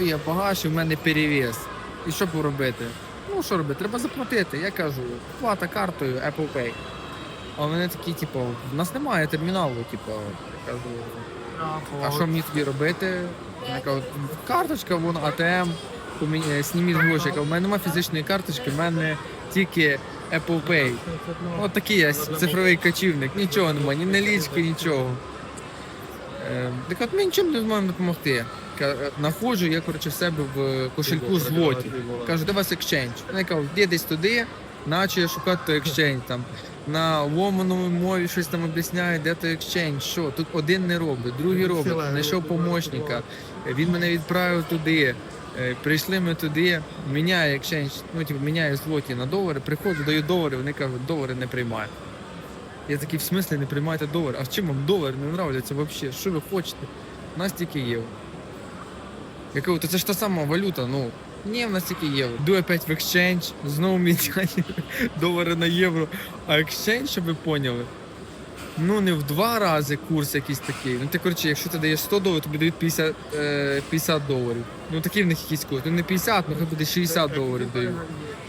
Я багаж, і в мене перевес. І що робити? Ну що робити? Треба заплатити. Я кажу, плата картою Apple Pay. А вони такі, типу, в нас немає терміналу, типу, я кажу, а що мені тоді робити? Я кажу, карточка, вон АТМ, е, зніміть гроші. У мене немає фізичної карточки, в мене тільки Apple Pay. От такий я цифровий кочівник, нічого немає, ні налічки, нічого. Е, так от ми нічим не зможемо допомогти. Находжу, я коротше в себе в кошельку злоті. Кажу, де вас екшенж? Вони кажуть, де десь туди, наче шукати той екшенж там. На ломаному мові щось там об'ясняє, де той екшенж, що тут один не робить, другий робить, знайшов помощника, він мене відправив туди. Е, Прийшли ми туди, міняє екшенж, ну типу міняє злоті на долари, приходжу, даю долари, вони кажуть, долари не приймаю. Я такий, в смислі не приймаєте долар? А в чим вам долар не нравляться взагалі? Що ви хочете? У нас тільки євро. Я кажу, то це ж та сама валюта, ну. Ні, в нас тільки євро. Йду опять в екшенж, знову міняю долари на євро. А екшенж, щоб ви поняли, ну не в два рази курс якийсь такий. Ну ти коротше, якщо ти даєш 100 доларів, тобі дають 50, е, 50 доларів. Ну такий в них якийсь курс. Ну не 50, ну хай буде 60 доларів дають.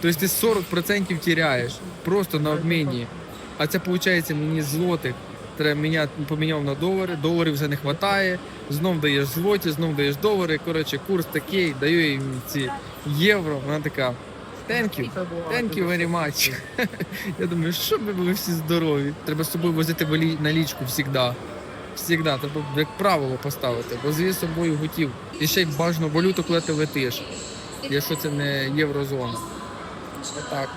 Тобто ти 40% тіряєш просто на обміні. А це виходить мені злотих. Треба міняти, поміняв на долари, доларів вже не вистачає, знов даєш злоті, знов даєш долари. Коротше, курс такий, даю їм ці євро. Вона така. Thank you, thank you very much. Я думаю, що ви були всі здорові. Треба з собою возити налічку завжди. Всігда, треба як правило поставити. Возви з собою готів. І ще й бажано валюту, коли ти летиш. Якщо це не єврозона. Отак.